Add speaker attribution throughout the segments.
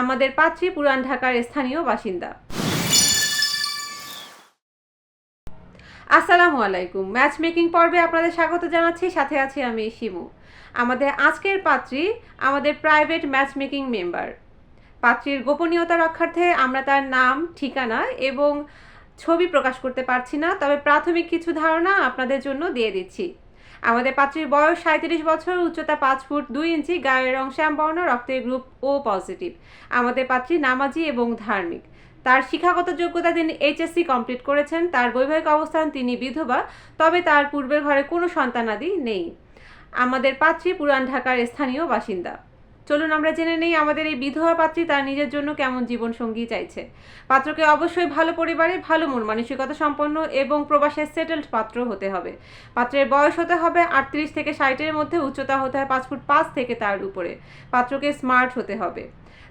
Speaker 1: আমাদের পাত্রী পুরান ঢাকার স্থানীয় বাসিন্দা। আসসালামু আলাইকুম। ম্যাচ মেকিং পর্বে আপনাদের স্বাগত জানাচ্ছি। সাথে আছি আমি শিমু। আমাদের আজকের পাত্রী আমাদের প্রাইভেট ম্যাচ মেকিং মেম্বার পাত্রীর গোপনীয়তা রক্ষার্থে আমরা তার নাম, ঠিকানা এবং ছবি প্রকাশ করতে পারছি না, তবে প্রাথমিক কিছু ধারণা আপনাদের জন্য দিয়ে দিচ্ছি। আমাদের পাত্রীর বয়স সাঁত্রিশ বছর, উচ্চতা পাঁচ ফুট দুই ইঞ্চি, গায়ের রং শ্যাম বর্ণ রক্তের গ্রুপ ও পজিটিভ। আমাদের পাত্রী নামাজি এবং ধার্মিক। তার শিক্ষাগত যোগ্যতা তিনি এইচএসসি কমপ্লিট করেছেন। তার বৈবাহিক অবস্থান তিনি বিধবা, তবে তার পূর্বের ঘরে কোনো সন্তানাদি নেই। আমাদের পাত্রী পুরান ঢাকার স্থানীয় বাসিন্দা। চলুন আমরা জেনে নেই আমাদের এই বিধবা পাত্রী তার নিজের জন্য কেমন জীবন সঙ্গী চাইছে। পাত্রকে অবশ্যই ভালো পরিবারে ভালো মন, মানসিকতা সম্পন্ন এবং প্রবাসে সেটেলড পাত্র হতে হবে। পাত্রের বয়স হতে হবে আটত্রিশ থেকে ষাটের মধ্যে, উচ্চতা হতে হয় পাঁচ ফুট পাঁচ থেকে তার উপরে। পাত্রকে স্মার্ট হতে হবে।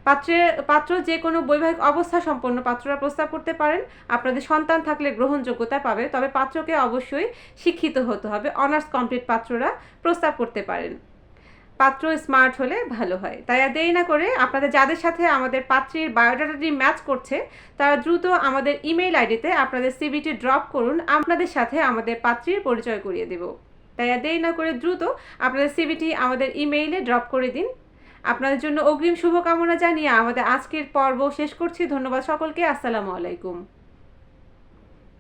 Speaker 1: পাত্রের পাত্র যে কোনো বৈবাহিক অবস্থা সম্পন্ন পাত্ররা প্রস্তাব করতে পারেন। আপনাদের সন্তান থাকলে গ্রহণযোগ্যতা পাবে, তবে পাত্রকে অবশ্যই শিক্ষিত হতে হবে। অনার্স কমপ্লিট পাত্ররা প্রস্তাব করতে পারেন। পাত্র স্মার্ট হলে ভালো হয়। তাই আর দেরি না করে আপনাদের যাদের সাথে আমাদের পাত্রীর বায়োডাটাটি ম্যাচ করছে, তারা দ্রুত আমাদের ইমেইল আইডিতে আপনাদের সিভিটি ড্রপ করুন। আপনাদের সাথে আমাদের পাত্রীর পরিচয় করিয়ে দেব। তাই আর দেরি না করে দ্রুত আপনাদের সিভিটি আমাদের ইমেইলে ড্রপ করে দিন। আপনাদের জন্য অগ্রিম শুভকামনা জানিয়ে আমাদের আজকের পর্ব শেষ করছি। ধন্যবাদ সকলকে। আসসালামু আলাইকুম।